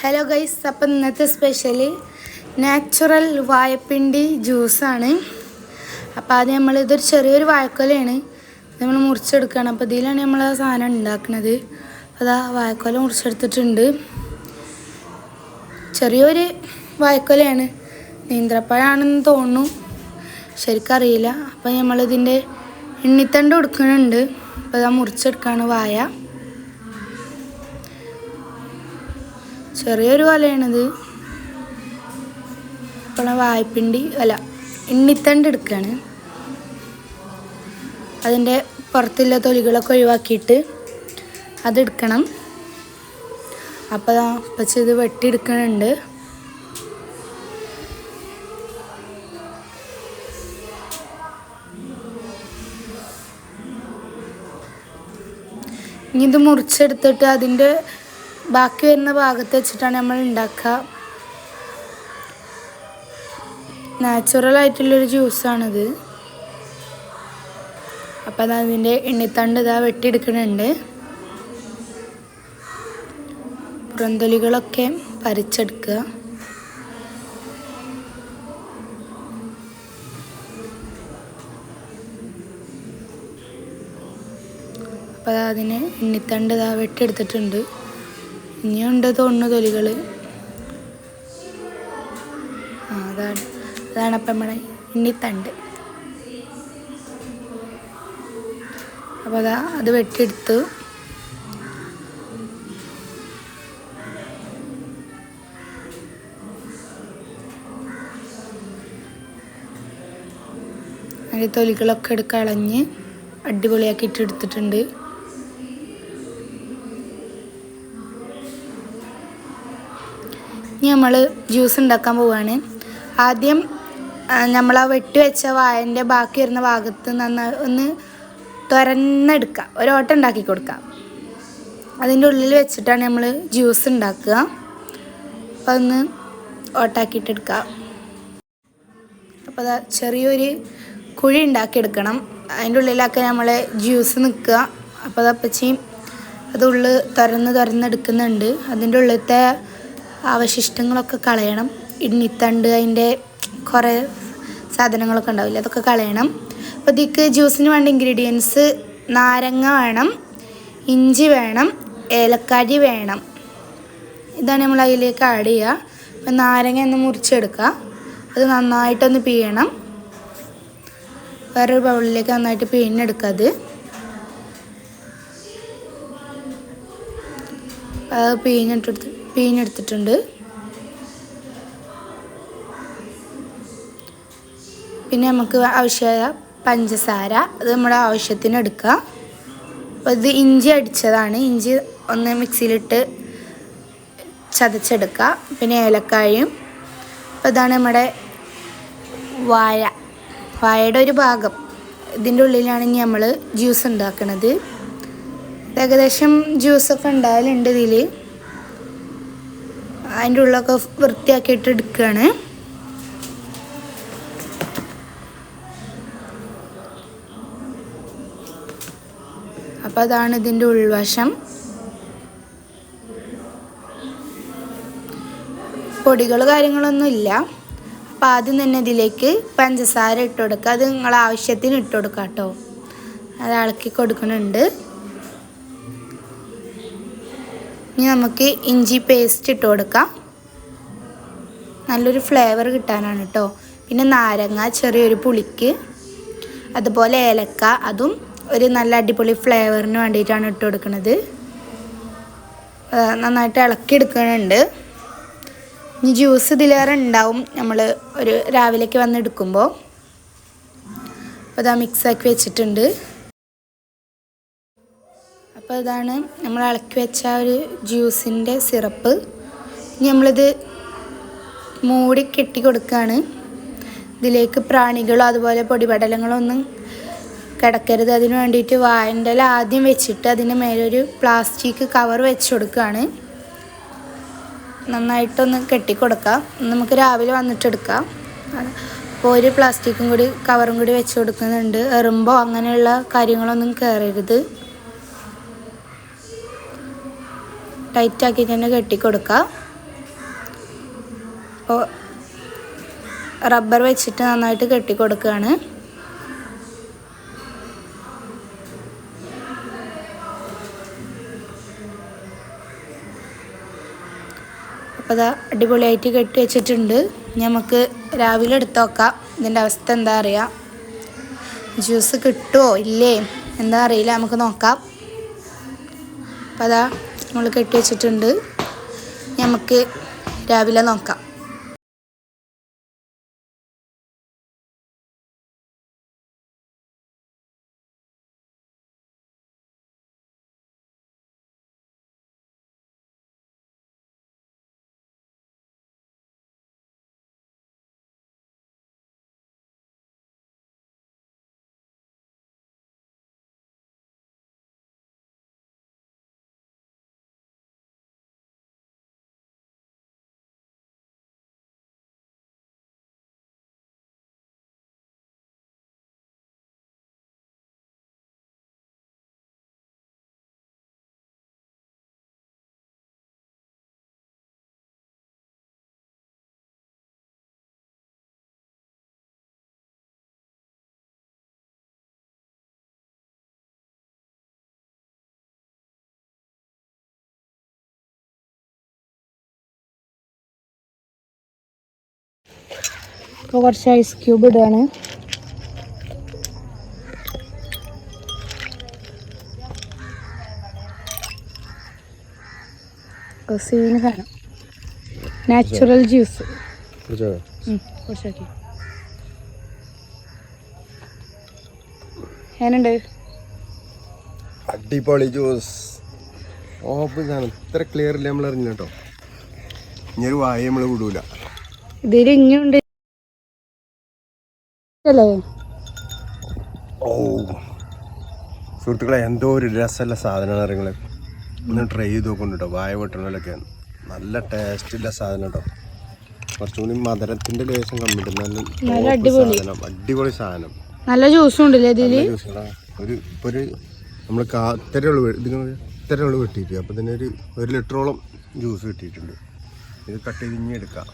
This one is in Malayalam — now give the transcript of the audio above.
ഹലോ ഗൈസ് അപ്പം ഇന്നത്തെ സ്പെഷ്യൽ നാച്ചുറൽ വാഴപ്പിണ്ടി ജ്യൂസാണ് അപ്പോൾ ആദ്യം നമ്മൾ ഇതൊരു ചെറിയൊരു വാഴക്കൊലയാണ് നമ്മൾ മുറിച്ചെടുക്കുകയാണ്. അപ്പോൾ ഇതിലാണ് നമ്മൾ ആ സാധനം ഉണ്ടാക്കുന്നത്. അതാ വാഴക്കൊല മുറിച്ചെടുത്തിട്ടുണ്ട്. ചെറിയൊരു വാഴക്കൊലയാണ് നീന്ത്രപ്പഴമാണെന്ന് തോന്നുന്നു. ശരിക്കറിയില്ല അപ്പോൾ നമ്മളിതിന്റെ എണ്ണിത്തണ്ട് കൊടുക്കുന്നുണ്ട്. അപ്പോൾ അതാ മുറിച്ചെടുക്കുകയാണ് വായ. ചെറിയൊരു വലയാണിത്. ഇപ്പോൾ വായ്പിണ്ടി അല്ല എണ്ണിത്തണ്ട് എടുക്കുകയാണ് അതിന്റെ പുറത്തുള്ള തൊലികളൊക്കെ ഒഴിവാക്കിയിട്ട് അതെടുക്കണം. അപ്പോൾ അപ്പച്ച പച്ച ഇത് വെട്ടിയെടുക്കണുണ്ട്. ഇനി ഇത് മുറിച്ചെടുത്തിട്ട് അതിന്റെ ബാക്കി വരുന്ന ഭാഗത്ത് വെച്ചിട്ടാണ് നമ്മൾ ഉണ്ടാക്കുക. നാച്ചുറൽ ആയിട്ടുള്ളൊരു ജ്യൂസാണിത് അപ്പം അത് അതിന്റെ എണ്ണിത്തണ്ട് ഇതാ വെട്ടിയെടുക്കുന്നുണ്ട്. പുറന്തൊലികളൊക്കെ പറിച്ചെടുക്കുക. അപ്പോൾ അതിന് എണ്ണിത്തണ്ട് ഇതാ വെട്ടിയെടുത്തിട്ടുണ്ട്. ഇനിയുണ്ട് തോന്നുന്നു തൊലികൾ അതാണ്. അതാണ് അപ്പം നമ്മുടെ ഇണ്ണിത്തണ്ട് അപ്പോൾ അതാ അത് വെട്ടിയെടുത്തു അതിന്റെ തൊലികളൊക്കെ എടുക്കളഞ്ഞ് കളഞ്ഞ് അടിപൊളിയാക്കിയിട്ട് എടുത്തിട്ടുണ്ട്. ഇനി നമ്മൾ ജ്യൂസ് ഉണ്ടാക്കാൻ പോവുകയാണ് ആദ്യം നമ്മൾ ആ വെട്ടി വെച്ച വായന്റെ ബാക്കി വരുന്ന ഭാഗത്ത് നന്നായി ഒന്ന് തുരന്നെടുക്കുക ഒരു ഉണ്ടാക്കി കൊടുക്കുക അതിന്റെ ഉള്ളിൽ വെച്ചിട്ടാണ് നമ്മൾ ജ്യൂസ് ഉണ്ടാക്കുക. അപ്പോൾ ഒന്ന് ഓട്ടാക്കിയിട്ടെടുക്കുക അപ്പോൾ അതാ ചെറിയൊരു കുഴി ഉണ്ടാക്കിയെടുക്കണം. അതിന്റെ ഉള്ളിലൊക്കെ നമ്മൾ ജ്യൂസ് നിൽക്കുക. അപ്പോൾ അതപ്പച്ചി അത് ഉള്ളിൽ തുറന്ന് തുറന്നെടുക്കുന്നുണ്ട് അതിന്റെ ഉള്ളിലത്തെ അവശിഷ്ടങ്ങളൊക്കെ കളയണം. ഇണ്ണിത്തണ്ട് അതിന്റെ കുറേ സാധനങ്ങളൊക്കെ ഉണ്ടാവില്ല അതൊക്കെ കളയണം. അപ്പോൾ ഇതിക്ക് ജ്യൂസിന് വേണ്ട ഇൻഗ്രീഡിയൻസ് നാരങ്ങ വേണം ഇഞ്ചി വേണം ഏലക്കാരി വേണം. ഇതാണ് നമ്മൾ അതിലേക്ക് ആഡ് ചെയ്യുക. അപ്പം നാരങ്ങ ഒന്ന് മുറിച്ചെടുക്കുക. അത് നന്നായിട്ടൊന്ന് പിഴിയണം വേറൊരു ബൗളിലേക്ക് നന്നായിട്ട് പിഴിഞ്ഞെടുക്കുക അത്. അത് പിഴിഞ്ഞിട്ടെടുത്ത് എടുത്തിട്ടുണ്ട്. പിന്നെ നമുക്ക് ആവശ്യമായ പഞ്ചസാര അത് നമ്മുടെ ആവശ്യത്തിന് എടുക്കാം. അപ്പോൾ ഇത് ഇഞ്ചി അടിച്ചതാണ്. ഇഞ്ചി ഒന്ന് മിക്സിയിലിട്ട് ചതച്ചെടുക്കുക. പിന്നെ ഏലക്കായും. അപ്പോൾ ഇതാണ് നമ്മുടെ വാഴ. വാഴയുടെ ഒരു ഭാഗം. ഇതിന്റെ ഉള്ളിലാണ് ഇനി നമ്മൾ ജ്യൂസ് ഉണ്ടാക്കുന്നത് ഏകദേശം ജ്യൂസൊക്കെ ഉണ്ടാവലുണ്ട് ഇതിൽ അതിന്റെ ഉള്ളൊക്കെ വൃത്തിയാക്കിയിട്ട് എടുക്കുകയാണ്. അപ്പോൾ അതാണ് ഇതിന്റെ ഉൾവശം. പൊടികൾ കാര്യങ്ങളൊന്നും ഇല്ല. അപ്പോൾ ആദ്യം തന്നെ ഇതിലേക്ക് പഞ്ചസാര ഇട്ട് കൊടുക്കുക. അത് നിങ്ങളെ ആവശ്യത്തിന് ഇട്ട് കൊടുക്കാം കേട്ടോ. അത് ഇളക്കി കൊടുക്കുന്നുണ്ട്. ഇനി നമുക്ക് ഇഞ്ചി പേസ്റ്റ് ഇട്ട് കൊടുക്കാം. നല്ലൊരു ഫ്ലേവർ കിട്ടാനാണ് കേട്ടോ പിന്നെ നാരങ്ങ ചെറിയൊരു പുളിക്ക്. അതുപോലെ ഏലക്ക അതും ഒരു നല്ല അടിപൊളി ഫ്ലേവറിന് വേണ്ടിയിട്ടാണ് ഇട്ട് കൊടുക്കുന്നത് നന്നായിട്ട് ഇളക്കി എടുക്കുന്നുണ്ട് ഇനി ജ്യൂസ് ഇതിലേറെ ഉണ്ടാവും. നമ്മൾ ഒരു രാവിലേക്ക് വന്നെടുക്കുമ്പോൾ അപ്പോൾ ഇതാ മിക്സാക്കി വെച്ചിട്ടുണ്ട്. അപ്പോൾ ഇതാണ് നമ്മൾ ഇളക്കി വെച്ച ഒരു ജ്യൂസിന്റെ സിറപ്പ്. ഇനി നമ്മളിത് മൂടി കെട്ടി കൊടുക്കുകയാണ് ഇതിലേക്ക് പ്രാണികളോ അതുപോലെ പൊടിപടലങ്ങളോ ഒന്നും കിടക്കരുത്. അതിന് വേണ്ടിയിട്ട് വായന്റെ ആദ്യം വെച്ചിട്ട് അതിന് മേലൊരു പ്ലാസ്റ്റിക് കവർ വെച്ച് കൊടുക്കുകയാണ് നന്നായിട്ടൊന്ന് കെട്ടിക്കൊടുക്കാം നമുക്ക് രാവിലെ വന്നിട്ടെടുക്കാം അപ്പോൾ ഒരു പ്ലാസ്റ്റിക്കും കൂടി കവറും കൂടി വെച്ച് കൊടുക്കുന്നുണ്ട്. എറുമ്പോ അങ്ങനെയുള്ള കാര്യങ്ങളൊന്നും കയറരുത്. ടൈറ്റാക്കി തന്നെ കെട്ടിക്കൊടുക്കുക അപ്പോൾ റബ്ബർ വെച്ചിട്ട് നന്നായിട്ട് കെട്ടിക്കൊടുക്കുകയാണ് അപ്പോൾ അതാ അടിപൊളിയായിട്ട് കെട്ടി വെച്ചിട്ടുണ്ട്. നമുക്ക് രാവിലെ എടുത്ത് നോക്കാം. ഇതിന്റെ അവസ്ഥ എന്താ അറിയാം? ജ്യൂസ് കിട്ടുമോ ഇല്ലേ? എന്താ അറിയില്ല. നമുക്ക് നോക്കാം. അപ്പോൾ അതാ നമ്മൾ കെട്ടി വെച്ചിട്ടുണ്ട്. നമുക്ക് രാവിലെ നോക്കാം. ഇപ്പോൾ കുറച്ച് ഐസ് ക്യൂബ് ഇടുകയാണ് സീന് സാധനം നാച്ചുറൽ ജ്യൂസ് കുറച്ചാക്കി എങ്ങനെയുണ്ട് അടിപൊളി ജ്യൂസ് ഓപ്പ് സാധനം ഇത്ര ക്ലിയർ ഇല്ല നമ്മൾ അറിഞ്ഞ കേട്ടോ. ഇനി ഒരു വായ നമ്മൾ വിടൂല. ഇതിൽ ഇനിയുണ്ട് അല്ലേ? ഓ. സുഹൃത്തുക്കളെ എന്തോ ഒരു രസമുള്ള സാധനമാണ് അറിയങ്ങളെ ഒന്ന് ട്രൈ ചെയ്ത് നോക്കുന്നു കേട്ടോ. വായ വെട്ടണമല്ലൊക്കെ നല്ല ടേസ്റ്റുള്ള സാധനം കേട്ടോ. കുറച്ചുകൂടി മധുരത്തിന്റെ ലേശം കമ്മിട്ട് നല്ല. സാധനം. അടിപൊളി സാധനം. നല്ല ജ്യൂസും ഉണ്ടല്ലേ ഇതിൽ? ഒരു ഇപ്പൊ ഒരു നമ്മൾ ഇത്തരമുള്ള ഇതിന് ഇത്തരമുള്ള വെട്ടിയിട്ട്. അപ്പൊ തന്നെ ഒരു ഒരു ലിറ്ററോളം ജ്യൂസ് കിട്ടിയിട്ടുണ്ട്. ഇത് കട്ട് ചെയ്ത് ഇനി എടുക്കാം.